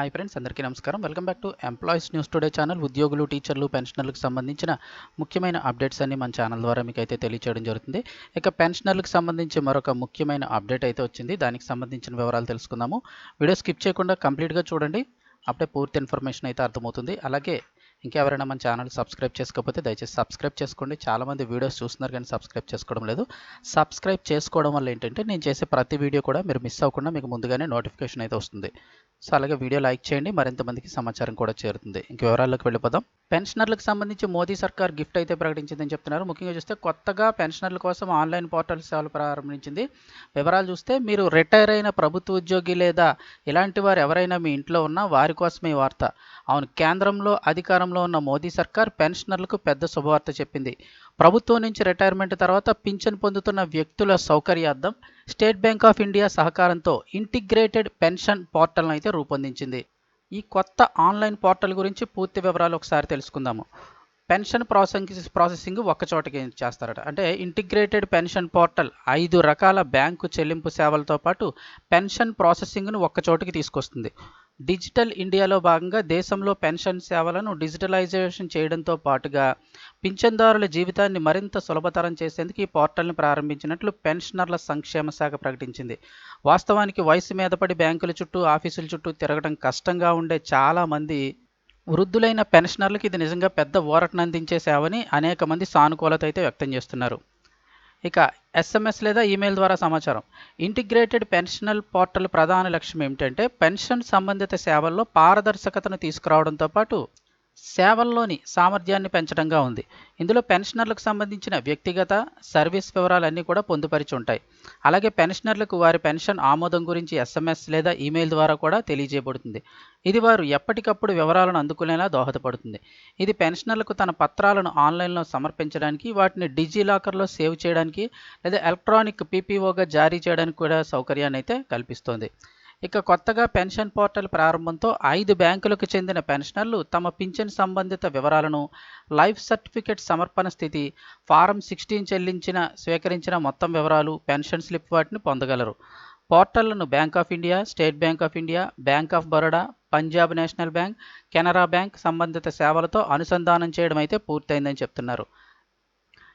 Hi friends అందరికీ నమస్కారం. Welcome back to employees news today channel ఉద్యోగులు టీచర్లు పెన్షనర్లకు సంబంధించిన ముఖ్యమైన అప్డేట్స్ అన్ని మన ఛానల్ ద్వారా మీకు అయితే తెలియచేయడం జరుగుతుంది. ఇక పెన్షనర్లకు సంబంధించి మరొక ముఖ్యమైన అప్డేట్ అయితే వచ్చింది. దానికి సంబంధించిన వివరాలు తెలుసుకుందాము. వీడియో స్కిప్ చేయకుండా కంప్లీట్గా చూడండి. అప్పుడే పూర్తి ఇన్ఫర్మేషన్ అయితే అర్థమవుతుంది. అలాగే ఇంకెవరైనా మన ఛానల్ సబ్స్క్రైబ్ చేసుకోకపోతే దయచేసి సబ్స్క్రైబ్ చేసుకోండి. చాలామంది వీడియోస్ చూస్తున్నారు కానీ సబ్స్క్రైబ్ చేసుకోవడం లేదు. సబ్స్క్రైబ్ చేసుకోవడం వల్ల ఏంటంటే నేను చేసే ప్రతి వీడియో కూడా మీరు మిస్ అవ్వకుండా మీకు ముందుగానే నోటిఫికేషన్ అయితే వస్తుంది. సో అలాగే వీడియో లైక్ చేయండి. మరింత మందికి సమాచారం కూడా చేరుతుంది. ఇంక వివరాల్లోకి వెళ్ళిపోదాం. పెన్షనర్లకు సంబంధించి మోదీ సర్కార్ గిఫ్ట్ అయితే ప్రకటించిందని చెప్తున్నారు. ముఖ్యంగా చూస్తే కొత్తగా పెన్షనర్ల కోసం ఆన్లైన్ పోర్టల్ సేవలు ప్రారంభించింది. వివరాలు చూస్తే మీరు రిటైర్ అయిన ప్రభుత్వ ఉద్యోగి లేదా ఇలాంటి వారు ఎవరైనా మీ ఇంట్లో ఉన్నా వారి కోసమే ఈ వార్త. అవును కేంద్రంలో అధికారం అధికారంలో ఉన్న మోదీ సర్కార్ పెన్షనర్లకు పెద్ద శుభవార్త చెప్పింది. ప్రభుత్వం నుంచి రిటైర్మెంట్ తర్వాత పింఛన్ పొందుతున్న వ్యక్తుల సౌకర్యార్థం స్టేట్ బ్యాంక్ ఆఫ్ ఇండియా సహకారంతో ఇంటిగ్రేటెడ్ పెన్షన్ పోర్టల్ను అయితే రూపొందించింది. ఈ కొత్త ఆన్లైన్ పోర్టల్ గురించి పూర్తి వివరాలు ఒకసారి తెలుసుకుందాము. పెన్షన్ ప్రాసెసింగ్ ప్రాసెసింగ్ ఒక్కచోటకి చేస్తారట. అంటే ఇంటిగ్రేటెడ్ పెన్షన్ పోర్టల్ ఐదు రకాల బ్యాంకు చెల్లింపు సేవలతో పాటు పెన్షన్ ప్రాసెసింగ్ను ఒక్కచోటికి తీసుకొస్తుంది. డిజిటల్ ఇండియాలో భాగంగా దేశంలో పెన్షన్ సేవలను డిజిటలైజేషన్ చేయడంతో పాటుగా పింఛన్దారుల జీవితాన్ని మరింత సులభతరం చేసేందుకు ఈ పోర్టల్ని ప్రారంభించినట్లు పెన్షనర్ల సంక్షేమ శాఖ ప్రకటించింది. వాస్తవానికి వయసు మీదపడి బ్యాంకుల చుట్టూ ఆఫీసుల చుట్టూ తిరగడం కష్టంగా ఉండే చాలామంది వృద్ధులైన పెన్షనర్లకు ఇది నిజంగా పెద్ద ఊరటనందించే సేవని అనేక మంది సానుకూలత అయితే వ్యక్తం చేస్తున్నారు. ఇక ఎస్ఎంఎస్ లేదా ఈమెయిల్ ద్వారా సమాచారం. ఇంటిగ్రేటెడ్ పెన్షనల్ పోర్టల్ ప్రధాన లక్ష్యం ఏమిటంటే పెన్షన్ సంబంధిత సేవల్లో పారదర్శకతను తీసుకురావడంతో పాటు సేవల్లోని సామర్థ్యాన్ని పెంచడంగా ఉంది. ఇందులో పెన్షనర్లకు సంబంధించిన వ్యక్తిగత సర్వీస్ వివరాలన్నీ కూడా పొందుపరిచి ఉంటాయి. అలాగే పెన్షనర్లకు వారి పెన్షన్ ఆమోదం గురించి ఎస్ఎంఎస్ లేదా ఈమెయిల్ ద్వారా కూడా తెలియజేయబడుతుంది. ఇది వారు ఎప్పటికప్పుడు వివరాలను అందుకునేలా దోహదపడుతుంది. ఇది పెన్షనర్లకు తన పత్రాలను ఆన్లైన్లో సమర్పించడానికి వాటిని డిజిలాకర్లో సేవ్ చేయడానికి లేదా ఎలక్ట్రానిక్ పీపీఓగా జారీ చేయడానికి కూడా సౌకర్యాన్ని అయితే కల్పిస్తోంది. ఇక కొత్తగా పెన్షన్ పోర్టల్ ప్రారంభంతో ఐదు బ్యాంకులకు చెందిన పెన్షనర్లు తమ పింఛన్ సంబంధిత వివరాలను లైఫ్ సర్టిఫికేట్ సమర్పణ స్థితి ఫారం సిక్స్టీన్ చెల్లించిన స్వీకరించిన మొత్తం వివరాలు పెన్షన్ స్లిప్ వాటిని పొందగలరు. పోర్టళ్ళను bank of India State Bank of India bank of Baroda Punjab national bank Canara bank సంబంధిత సేవలతో అనుసంధానం చేయడం అయితే పూర్తయిందని చెప్తున్నారు.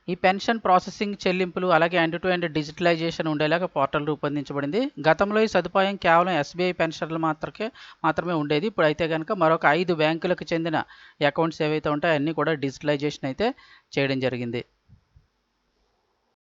ఈ పెన్షన్ ప్రాసెసింగ్ చెల్లింపులు అలాగే ఎండ్ టు ఎండ్ డిజిటలైజేషన్ ఉండేలాగా పోర్టల్ రూపొందించబడింది. గతంలో ఈ సదుపాయం కేవలం ఎస్బీఐ పెన్షన్లు మాత్రమే మాత్రమే ఉండేది. ఇప్పుడు అయితే కనుక మరొక ఐదు బ్యాంకులకు చెందిన అకౌంట్స్ ఏవైతే ఉంటాయో అన్నీ కూడా డిజిటలైజేషన్ అయితే చేయడం జరిగింది.